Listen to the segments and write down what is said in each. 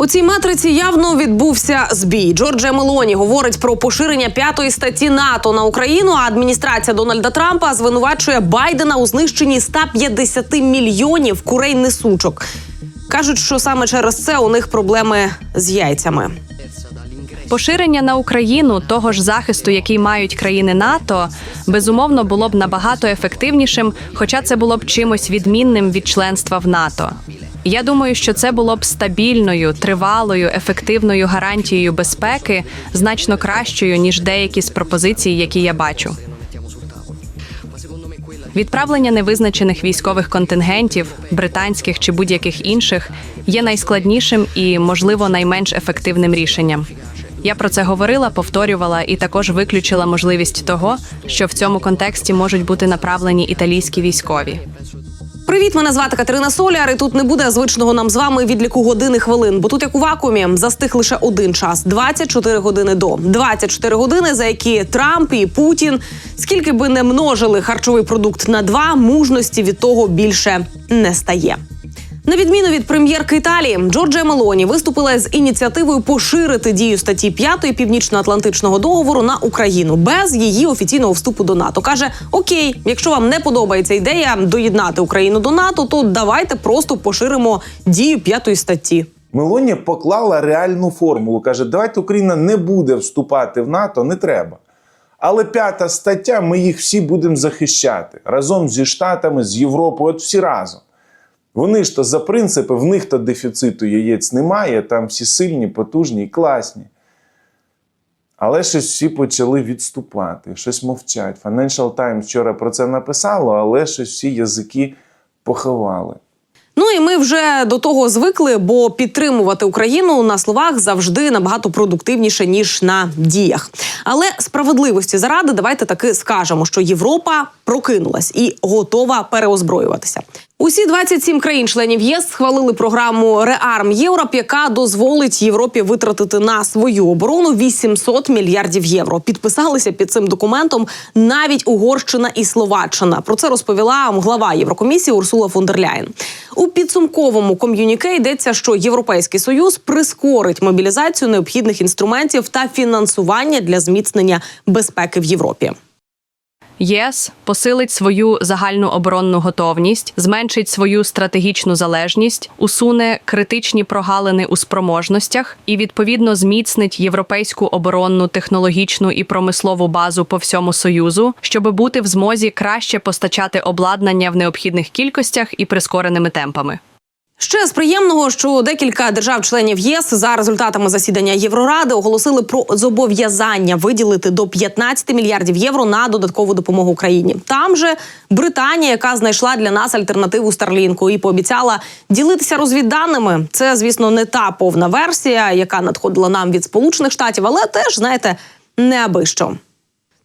У цій матриці явно відбувся збій. Джорджія Мелоні говорить про поширення п'ятої статті НАТО на Україну. А адміністрація Дональда Трампа звинувачує Байдена у знищенні 150 мільйонів курей несучок. кажуть, що саме через це у них проблеми з яйцями. Поширення на Україну того ж захисту, який мають країни НАТО, безумовно було б набагато ефективнішим, хоча це було б чимось відмінним від членства в НАТО. Я думаю, що це було б стабільною, тривалою, ефективною гарантією безпеки, значно кращою ніж деякі з пропозицій, які я бачу. Відправлення невизначених військових контингентів, британських чи будь-яких інших, є найскладнішим і, можливо, найменш ефективним рішенням. Я про це говорила, повторювала і також виключила можливість того, що в цьому контексті можуть бути направлені італійські військові. Привіт, мене звати Катерина Соляр. І тут не буде звичного нам з вами відліку години хвилин. Бо тут, як у вакуумі, застиг лише один час 24 години до 24 години, за які Трамп і Путін, скільки би не множили харчовий продукт на два, мужності від того більше не стає. На відміну від прем'єрки Італії, Джорджія Мелоні виступила з ініціативою поширити дію статті 5 Північно-Атлантичного договору на Україну без її офіційного вступу до НАТО. каже: Окей, якщо вам не подобається ідея доєднати Україну до НАТО, то давайте просто поширимо дію п'ятої статті. Мелонія поклала реальну формулу. Каже, давайте Україна не буде вступати в НАТО, не треба. Але п'ята стаття, ми їх всі будемо захищати разом зі Штатами, з Європою, от всі разом. Вони ж то за принципи, в них то дефіциту яєць немає, там всі сильні, потужні і класні. Але щось всі почали відступати, щось мовчать. Financial Times вчора про це написало, але щось всі язики поховали. Ну і ми вже до того звикли, бо підтримувати Україну на словах завжди набагато продуктивніше ніж на діях. Але справедливості заради, давайте таки скажемо, що Європа прокинулась і готова переозброюватися. Усі 27 країн-членів ЄС схвалили програму Реарм Європ, яка дозволить Європі витратити на свою оборону 800 мільярдів євро. Підписалися під цим документом навіть Угорщина і Словаччина. Про це розповіла глава Єврокомісії Урсула фон. У підсумковому ком'юніке йдеться, що Європейський союз прискорить мобілізацію необхідних інструментів та фінансування для зміцнення безпеки в Європі. ЄС посилить свою загальну оборонну готовність, зменшить свою стратегічну залежність, усуне критичні прогалини у спроможностях і відповідно зміцнить європейську оборонну, технологічну і промислову базу по всьому союзу, щоб бути в змозі краще постачати обладнання в необхідних кількостях і прискореними темпами. Ще з приємного, що декілька держав-членів ЄС за результатами засідання Євроради оголосили про зобов'язання виділити до 15 мільярдів євро на додаткову допомогу Україні. Там же Британія, яка знайшла для нас альтернативу Старлінку і пообіцяла ділитися розвідданими. Це, звісно, не та повна версія, яка надходила нам від Сполучених Штатів, але теж знаєте, не аби що.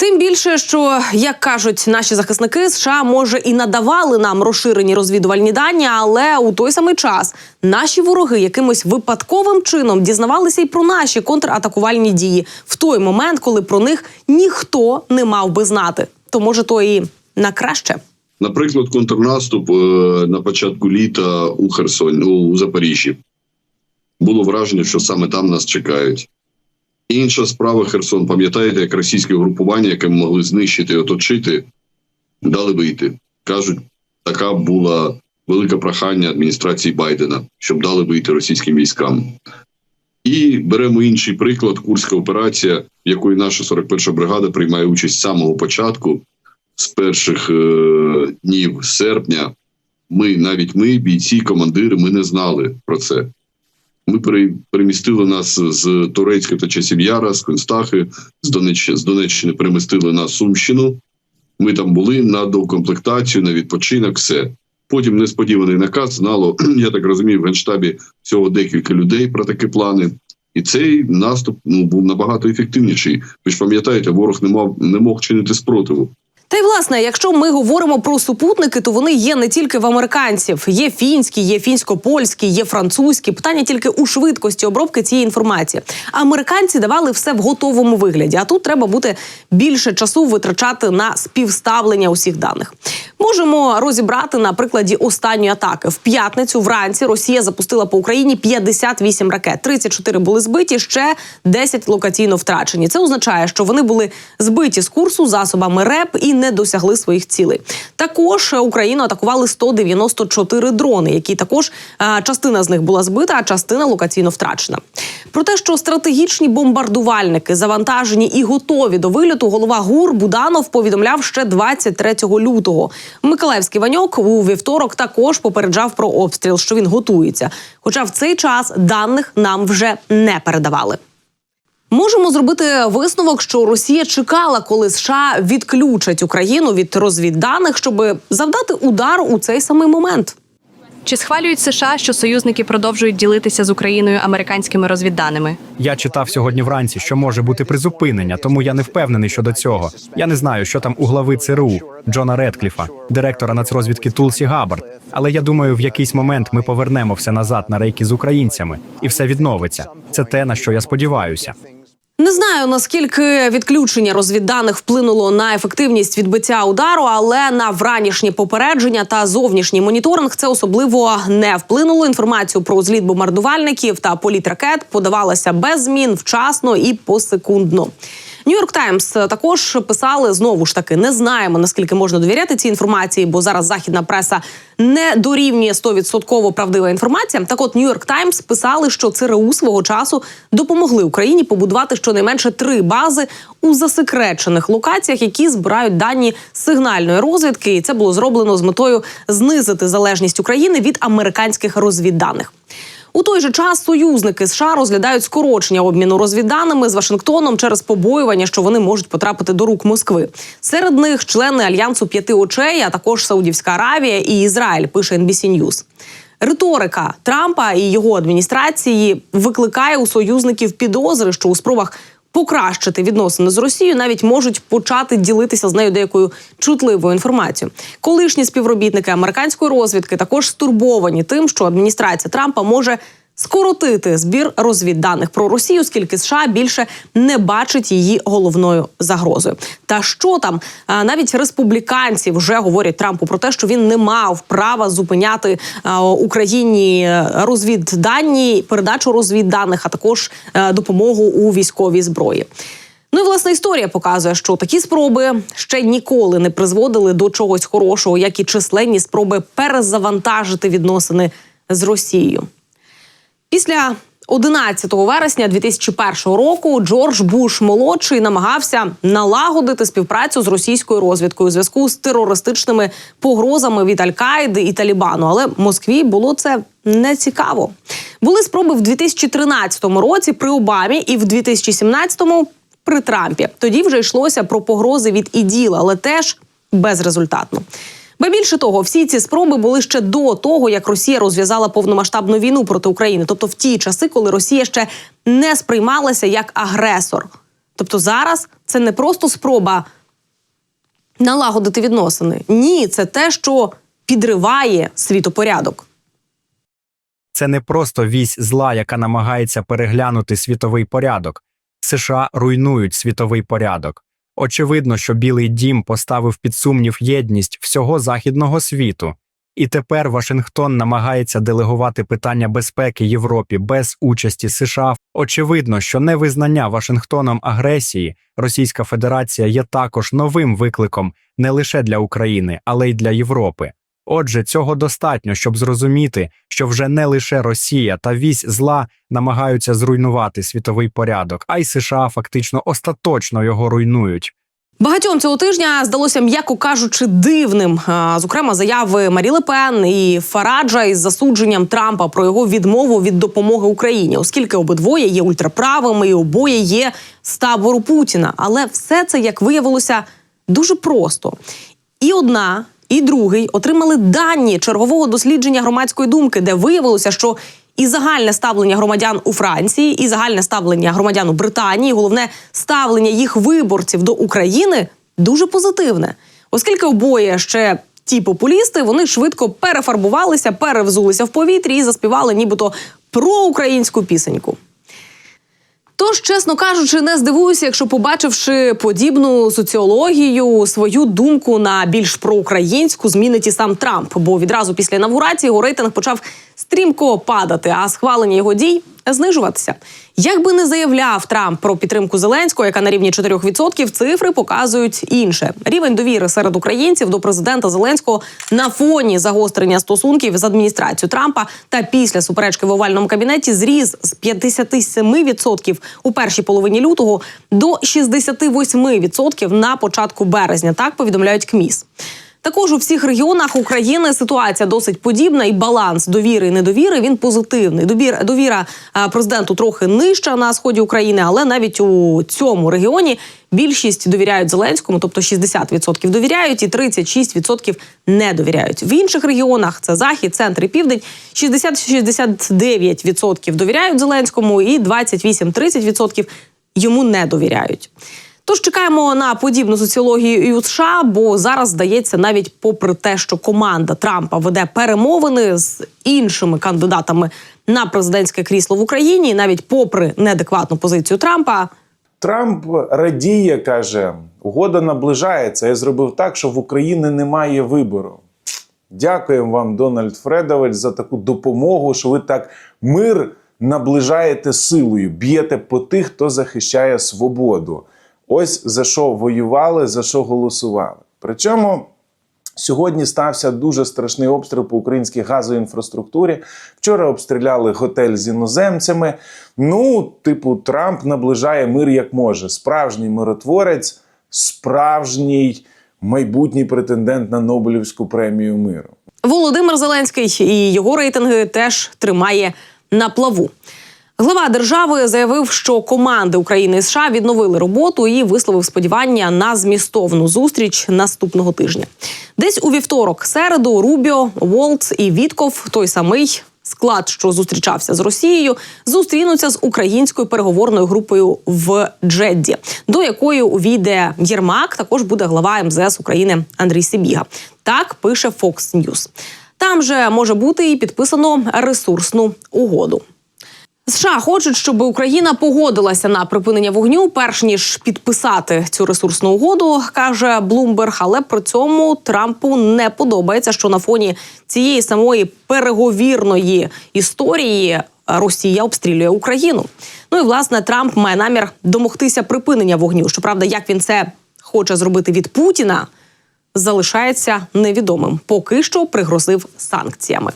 Тим більше, що як кажуть наші захисники, США може і надавали нам розширені розвідувальні дані, але у той самий час наші вороги якимось випадковим чином дізнавалися й про наші контратакувальні дії в той момент, коли про них ніхто не мав би знати. То може то і на краще. Наприклад, контрнаступ е, на початку літа у Херсоні, у Запоріжжі. Було враження, що саме там нас чекають. Інша справа Херсон. Пам'ятаєте, як російське групування, яке могли знищити оточити, дали вийти. Кажуть, така була велике прохання адміністрації Байдена, щоб дали вийти російським військам. І беремо інший приклад: Курська операція, в якої наша 41 бригада приймає участь з самого початку, з перших е- днів серпня. Ми навіть ми, бійці, командири, ми не знали про це. Ми перемістили нас з Турецька та часів Яра, з Констахи, з Донеччини, з Донеччини перемістили на Сумщину. Ми там були на доукомплектацію, на відпочинок, все. Потім несподіваний наказ знало, я так розумію, в генштабі всього декілька людей про такі плани. І цей наступ ну був набагато ефективніший. Ви ж пам'ятаєте, ворог не мав не мог чинити спротиву. Та й власне, якщо ми говоримо про супутники, то вони є не тільки в американців. Є фінські, є фінсько-польські, є французькі. Питання тільки у швидкості обробки цієї інформації. Американці давали все в готовому вигляді. А тут треба бути більше часу витрачати на співставлення усіх даних. Можемо розібрати на прикладі останньої атаки. В п'ятницю вранці Росія запустила по Україні 58 ракет. 34 були збиті, ще 10 локаційно втрачені. Це означає, що вони були збиті з курсу засобами РЕП і не досягли своїх цілей. Також е, Україну атакували 194 дрони, які також е, частина з них була збита, а частина локаційно втрачена. Про те, що стратегічні бомбардувальники завантажені і готові до вильоту, голова ГУР Буданов повідомляв ще 23 лютого. Миколаївський Ваньок у вівторок також попереджав про обстріл, що він готується. Хоча в цей час даних нам вже не передавали. Можемо зробити висновок, що Росія чекала, коли США відключать Україну від розвідданих, щоб завдати удар у цей самий момент. Чи схвалюють США, що союзники продовжують ділитися з Україною американськими розвідданими? Я читав сьогодні вранці, що може бути призупинення, тому я не впевнений щодо цього. Я не знаю, що там у глави ЦРУ Джона Редкліфа, директора нацрозвідки Тулсі Габбард. Але я думаю, в якийсь момент ми повернемо все назад на рейки з українцями, і все відновиться. Це те, на що я сподіваюся. Не знаю наскільки відключення розвідданих вплинуло на ефективність відбиття удару, але на вранішнє попередження та зовнішній моніторинг це особливо не вплинуло. Інформацію про зліт бомбардувальників та політ ракет подавалася без змін вчасно і посекундно. Нью-Йорк Таймс також писали знову ж таки: не знаємо наскільки можна довіряти цій інформації, бо зараз західна преса не дорівнює 100% правдива інформація. Так, от Нью-Йорк Таймс писали, що ЦРУ свого часу допомогли Україні побудувати щонайменше три бази у засекречених локаціях, які збирають дані сигнальної розвідки. І це було зроблено з метою знизити залежність України від американських розвідданих. У той же час союзники США розглядають скорочення обміну розвідданими з Вашингтоном через побоювання, що вони можуть потрапити до рук Москви. Серед них члени альянсу п'яти очей, а також Саудівська Аравія і Ізраїль. Пише NBC News. Риторика Трампа і його адміністрації викликає у союзників підозри, що у спробах покращити відносини з Росією навіть можуть почати ділитися з нею деякою чутливою інформацією. Колишні співробітники американської розвідки також стурбовані тим, що адміністрація Трампа може скоротити збір розвідданих про Росію, оскільки США більше не бачить її головною загрозою. Та що там навіть республіканці вже говорять Трампу про те, що він не мав права зупиняти Україні розвіддані, передачу розвідданих, а також допомогу у військовій зброї. Ну і власне історія показує, що такі спроби ще ніколи не призводили до чогось хорошого, як і численні спроби перезавантажити відносини з Росією. Після 11 вересня 2001 року Джордж Буш молодший намагався налагодити співпрацю з російською розвідкою у зв'язку з терористичними погрозами від Аль-Каїди і Талібану. Але Москві було це не цікаво. Були спроби в 2013 році при Обамі і в 2017 при Трампі. Тоді вже йшлося про погрози від іділ, але теж безрезультатно. Ба більше того, всі ці спроби були ще до того, як Росія розв'язала повномасштабну війну проти України, тобто в ті часи, коли Росія ще не сприймалася як агресор. Тобто зараз це не просто спроба налагодити відносини. Ні, це те, що підриває світопорядок. Це не просто вісь зла, яка намагається переглянути світовий порядок. США руйнують світовий порядок. Очевидно, що Білий дім поставив під сумнів єдність всього західного світу, і тепер Вашингтон намагається делегувати питання безпеки Європі без участі США. Очевидно, що невизнання Вашингтоном агресії Російська Федерація є також новим викликом не лише для України, але й для Європи. Отже, цього достатньо, щоб зрозуміти, що вже не лише Росія та вісь зла намагаються зруйнувати світовий порядок, а й США фактично остаточно його руйнують. Багатьом цього тижня здалося, м'яко кажучи, дивним. Зокрема, заяви Марі Лепен і Фараджа із засудженням Трампа про його відмову від допомоги Україні, оскільки обидвоє є ультраправими і обоє є з табору Путіна. Але все це, як виявилося, дуже просто. І одна, і другий отримали дані чергового дослідження громадської думки, де виявилося, що і загальне ставлення громадян у Франції, і загальне ставлення громадян у Британії, головне ставлення їх виборців до України дуже позитивне. Оскільки обоє ще ті популісти, вони швидко перефарбувалися, перевзулися в повітрі і заспівали нібито проукраїнську пісеньку. Тож, чесно кажучи, не здивуюся, якщо побачивши подібну соціологію, свою думку на більш проукраїнську змінить і сам Трамп. Бо відразу після інавгурації його рейтинг почав стрімко падати, а схвалення його дій знижуватися. Як би не заявляв Трамп про підтримку Зеленського, яка на рівні 4%, цифри показують інше. Рівень довіри серед українців до президента Зеленського на фоні загострення стосунків з адміністрацією Трампа та після суперечки в овальному кабінеті зріс з 57% у першій половині лютого до 68% на початку березня. Так повідомляють КМІС. Також у всіх регіонах України ситуація досить подібна, і баланс довіри і недовіри він позитивний. Довір, довіра е, президенту трохи нижча на сході України, але навіть у цьому регіоні більшість довіряють Зеленському, тобто 60% довіряють, і 36% не довіряють. В інших регіонах це захід, центр і південь. 60-69% довіряють Зеленському, і 28-30% йому не довіряють. Тож чекаємо на подібну соціологію і у США, бо зараз здається, навіть попри те, що команда Трампа веде перемовини з іншими кандидатами на президентське крісло в Україні, навіть попри неадекватну позицію Трампа, Трамп радіє, каже, угода наближається. Я зробив так, що в Україні немає вибору. Дякуємо вам, Дональд Фредович, за таку допомогу, що ви так мир наближаєте силою, б'єте по тих, хто захищає свободу. Ось за що воювали, за що голосували. Причому сьогодні стався дуже страшний обстріл по українській газовій інфраструктурі. Вчора обстріляли готель з іноземцями. Ну, типу, Трамп наближає мир як може. Справжній миротворець, справжній майбутній претендент на Нобелівську премію миру. Володимир Зеленський і його рейтинги теж тримає на плаву. Глава держави заявив, що команди України і США відновили роботу і висловив сподівання на змістовну зустріч наступного тижня. Десь у вівторок, середу, Рубіо, Волц і Вітков, той самий склад, що зустрічався з Росією, зустрінуться з українською переговорною групою в Джедді, до якої увійде Єрмак. Також буде глава МЗС України Андрій Сибіга. Так пише Fox News. Там же може бути і підписано ресурсну угоду. США хочуть, щоб Україна погодилася на припинення вогню, перш ніж підписати цю ресурсну угоду, каже Блумберг. Але при цьому Трампу не подобається, що на фоні цієї самої переговірної історії Росія обстрілює Україну. Ну і власне Трамп має намір домогтися припинення вогню. Щоправда, як він це хоче зробити від Путіна, залишається невідомим. Поки що пригрозив санкціями.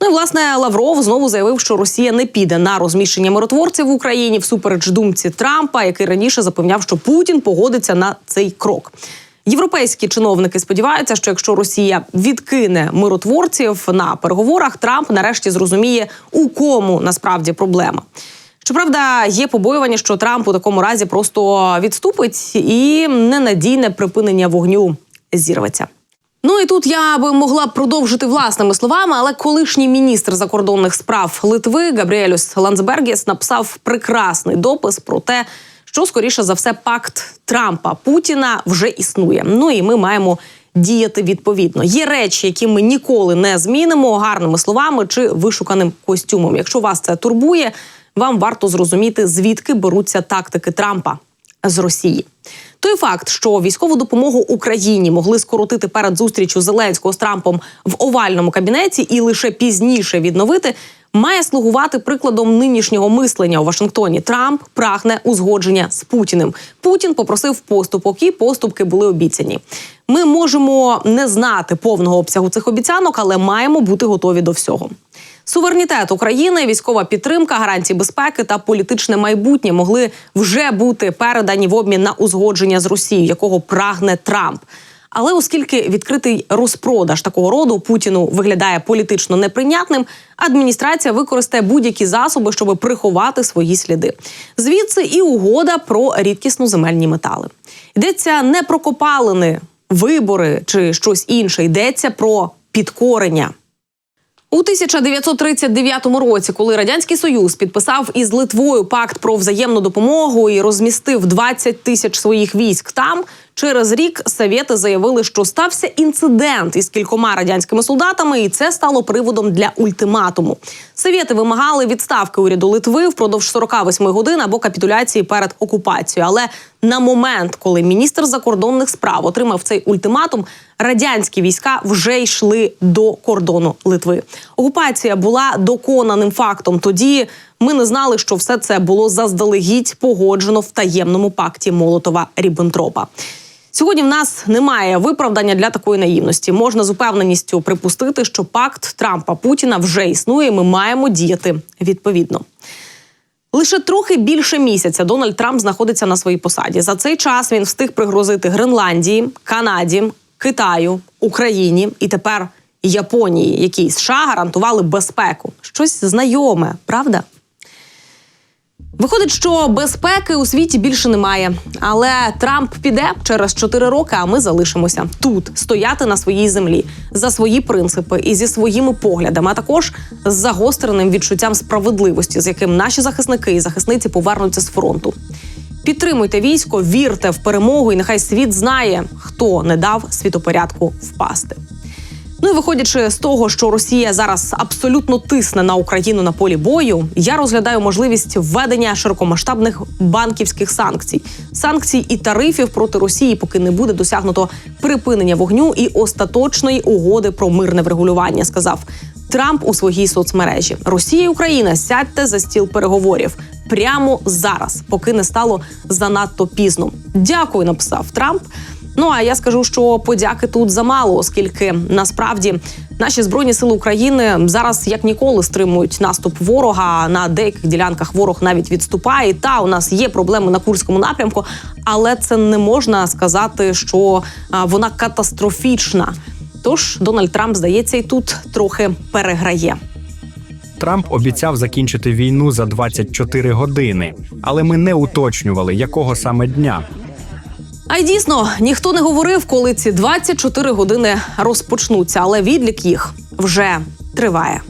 Ну і власне Лавров знову заявив, що Росія не піде на розміщення миротворців в Україні всупереч думці Трампа, який раніше запевняв, що Путін погодиться на цей крок. Європейські чиновники сподіваються, що якщо Росія відкине миротворців на переговорах, Трамп нарешті зрозуміє, у кому насправді проблема. Щоправда, є побоювання, що Трамп у такому разі просто відступить і ненадійне припинення вогню зірветься. Ну і тут я би могла продовжити власними словами, але колишній міністр закордонних справ Литви Габріелюс Ландсбергіс написав прекрасний допис про те, що скоріше за все пакт Трампа Путіна вже існує. Ну і ми маємо діяти відповідно. Є речі, які ми ніколи не змінимо гарними словами чи вишуканим костюмом. Якщо вас це турбує, вам варто зрозуміти, звідки беруться тактики Трампа з Росії. Той факт, що військову допомогу Україні могли скоротити перед зустрічю Зеленського з Трампом в овальному кабінеті і лише пізніше відновити, має слугувати прикладом нинішнього мислення у Вашингтоні. Трамп прагне узгодження з Путіним. Путін попросив поступок, і поступки були обіцяні. Ми можемо не знати повного обсягу цих обіцянок, але маємо бути готові до всього. Суверенітет України, військова підтримка, гарантії безпеки та політичне майбутнє могли вже бути передані в обмін на узгодження з Росією, якого прагне Трамп. Але оскільки відкритий розпродаж такого роду Путіну виглядає політично неприйнятним, адміністрація використає будь-які засоби, щоб приховати свої сліди. Звідси і угода про рідкісно земельні метали. Йдеться не про копалини, вибори чи щось інше. Йдеться про підкорення. У 1939 році, коли радянський союз підписав із Литвою пакт про взаємну допомогу і розмістив 20 тисяч своїх військ там, Через рік совєти заявили, що стався інцидент із кількома радянськими солдатами, і це стало приводом для ультиматуму. Совєти вимагали відставки уряду Литви впродовж 48 годин або капітуляції перед окупацією. Але на момент, коли міністр закордонних справ отримав цей ультиматум, радянські війська вже йшли до кордону Литви. Окупація була доконаним фактом. Тоді ми не знали, що все це було заздалегідь погоджено в таємному пакті Молотова Ріббентропа. Сьогодні в нас немає виправдання для такої наївності. Можна з упевненістю припустити, що пакт Трампа Путіна вже існує. і Ми маємо діяти відповідно. Лише трохи більше місяця Дональд Трамп знаходиться на своїй посаді. За цей час він встиг пригрозити Гренландії, Канаді, Китаю, Україні і тепер Японії, якій США гарантували безпеку. Щось знайоме, правда? Виходить, що безпеки у світі більше немає. Але Трамп піде через 4 роки, а ми залишимося тут, стояти на своїй землі за свої принципи і зі своїми поглядами, а також з загостреним відчуттям справедливості, з яким наші захисники і захисниці повернуться з фронту. Підтримуйте військо, вірте в перемогу, і нехай світ знає, хто не дав світопорядку впасти. Ну і виходячи з того, що Росія зараз абсолютно тисне на Україну на полі бою, я розглядаю можливість введення широкомасштабних банківських санкцій, санкцій і тарифів проти Росії, поки не буде досягнуто припинення вогню і остаточної угоди про мирне врегулювання, сказав Трамп у своїй соцмережі. Росія і Україна сядьте за стіл переговорів прямо зараз, поки не стало занадто пізно. Дякую, написав Трамп. Ну а я скажу, що подяки тут замало, оскільки насправді наші збройні сили України зараз як ніколи стримують наступ ворога. На деяких ділянках ворог навіть відступає. Та у нас є проблеми на курському напрямку, але це не можна сказати, що вона катастрофічна. Тож Дональд Трамп здається і тут трохи переграє. Трамп обіцяв закінчити війну за 24 години, але ми не уточнювали, якого саме дня. А й дійсно ніхто не говорив, коли ці 24 години розпочнуться, але відлік їх вже триває.